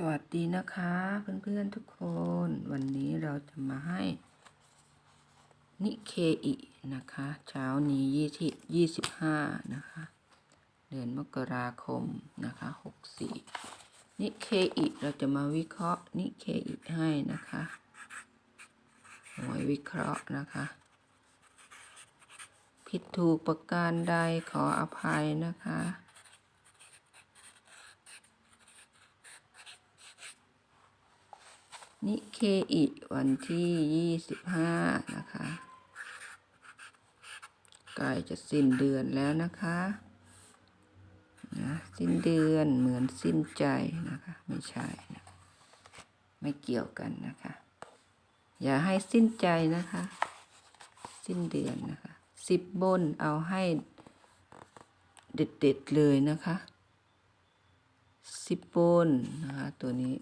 สวัสดีนะคะเพื่อนๆทุกคนวันนี้เราจะมาให้ นิเคอินะคะ เช้านี้ยี่สิบยี่สิบห้านะคะ เดือนมกราคมนะคะหกสี่นิเคอิเราจะมาวิเคราะห์นิเคอิให้นะคะหวยวิเคราะห์นะคะ ผิดถูกประการใดขออภัยนะคะ นิเคอิวันที่ยี่สิบห้านะคะใกล้จะสิ้นเดือนแล้วนะคะนะสิ้นเดือนเหมือนสิ้นใจนะคะ ไม่ใช่นะไม่เกี่ยวกันนะคะ อย่าให้สิ้นใจนะคะ สิ้นเดือนนะคะสิบบนเอาให้เด็ดๆเลยนะคะสิบบนนะคะตัวนี้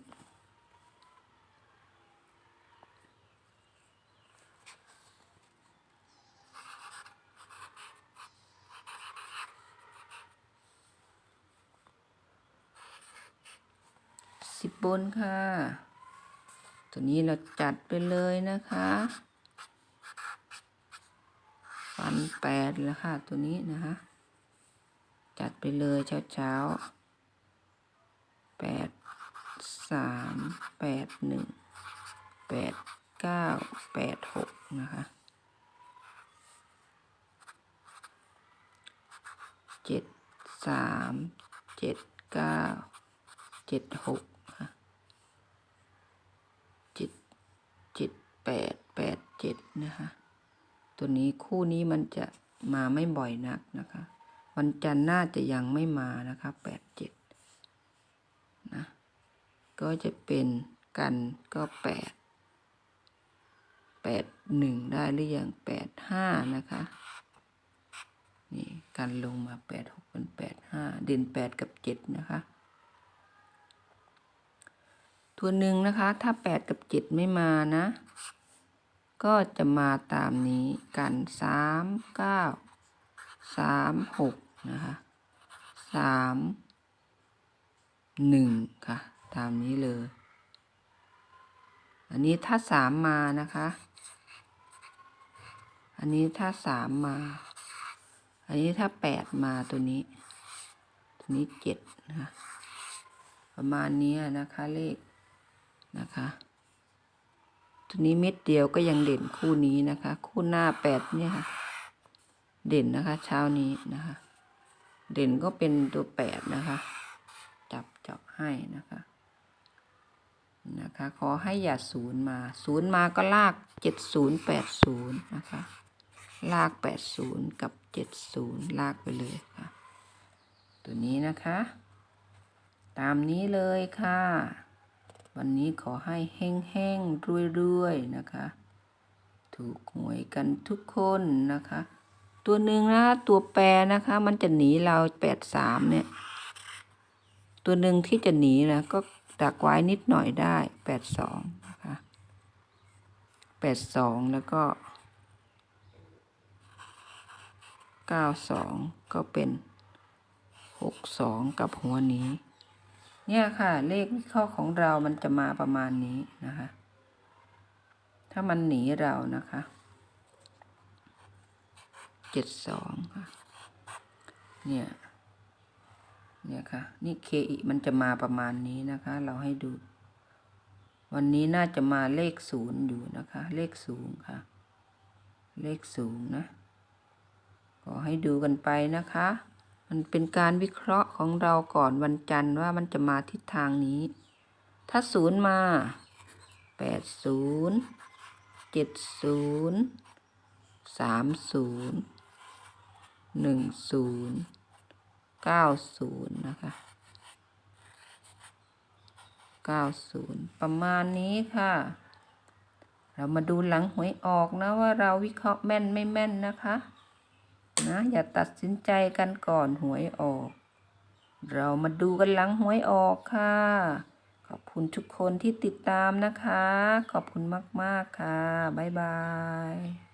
สิบบนค่ะ ตัวนี้เราจัดไปเลยนะคะฟันแปดแล้วค่ะ ตัวนี้นะคะ จัดไปเลยเช้าเช้าแปดสามแปดหนึ่งแปดเก้าแปดหกนะคะเจ็ดสามเจ็ดเก้าเจ็ดหกค่ะเจ็ดเจ็ด แปดแปดเจ็ดนะคะ ตัวนี้คู่นี้มันจะมาไม่บ่อยนักนะคะ วันจันทร์น่าจะยังไม่มานะคะแปดเจ็ดนะ ก็จะเป็นกันก็แปดแปดหนึ่งได้หรือยังแปดห้านะคะนี่กันลงมาแปดหกเป็นแปดห้าเด่นแปดกับเจ็ดนะคะตัวหนึ่งนะคะ ถ้าแปดกับเจ็ดไม่มานะ ก็จะมาตามนี้กันสามเก้าสามหกนะคะสามหนึ่งค่ะ ตามนี้เลย อันนี้ถ้าสามมานะคะ อันนี้ถ้าสามมา อันนี้ถ้าแปดมาตัวนี้ ตัวนี้เจ็ดนะคะประมาณนี้นะคะเลขนะคะ นี้เม็ดเดียวก็ยังเด่นคู่นี้นะคะ คู่หน้าแปดเนี่ยค่ะ เด่นนะคะ เช้านี้นะคะ เด่นก็เป็นตัวแปดนะคะ จับจับให้นะคะนะคะ ขอให้อย่าศูนย์มา ศูนย์มาก็ลากเจ็ดศูนย์แปดศูนย์นะคะ ลากแปดศูนย์กับเจ็ดศูนย์ลากไปเลยค่ะ ตัวนี้นะคะ ตามนี้เลยค่ะ วันนี้ขอให้แห้งๆรวยๆนะคะ ถูกหวยกันทุกคนนะคะ ตัวหนึ่งนะตัวแปรนะคะ มันจะหนีเราแปดสามเนี่ย ตัวหนึ่งที่จะหนีนะก็ดักไว้นิดหน่อยได้แปดสองนะคะแปดสองแล้วก็เก้าสองก็เป็นหกสองกับหัวนี้ เนี่ยค่ะ เลขวิเคราะห์ของเรามันจะมาประมาณนี้นะคะ ถ้ามันหนีเรานะคะเจ็ดสองค่ะ เนี่ย เนี่ยค่ะ นี่เคอีมันจะมาประมาณนี้นะคะ เราให้ดู วันนี้น่าจะมาเลขศูนย์อยู่นะคะ เลขสูงค่ะ เลขสูงนะ ขอให้ดูกันไปนะคะ มันเป็นการวิเคราะห์ของเราก่อนวันจันทร์ว่ามันจะมาทิศทางนี้ ถ้าศูนย์มาแปดศูนย์เจ็ดศูนย์สามศูนย์หนึ่งศูนย์เก้าศูนย์นะคะเก้าศูนย์ประมาณนี้ค่ะ เรามาดูหลังหวยออกนะว่าเราวิเคราะห์แม่นไม่แม่นนะคะ นะอย่าตัดสินใจกันก่อนหวยออก เรามาดูกันหลังหวยออกค่ะ ขอบคุณทุกคนที่ติดตามนะคะ ขอบคุณมาก ๆ ค่ะ บ๊ายบาย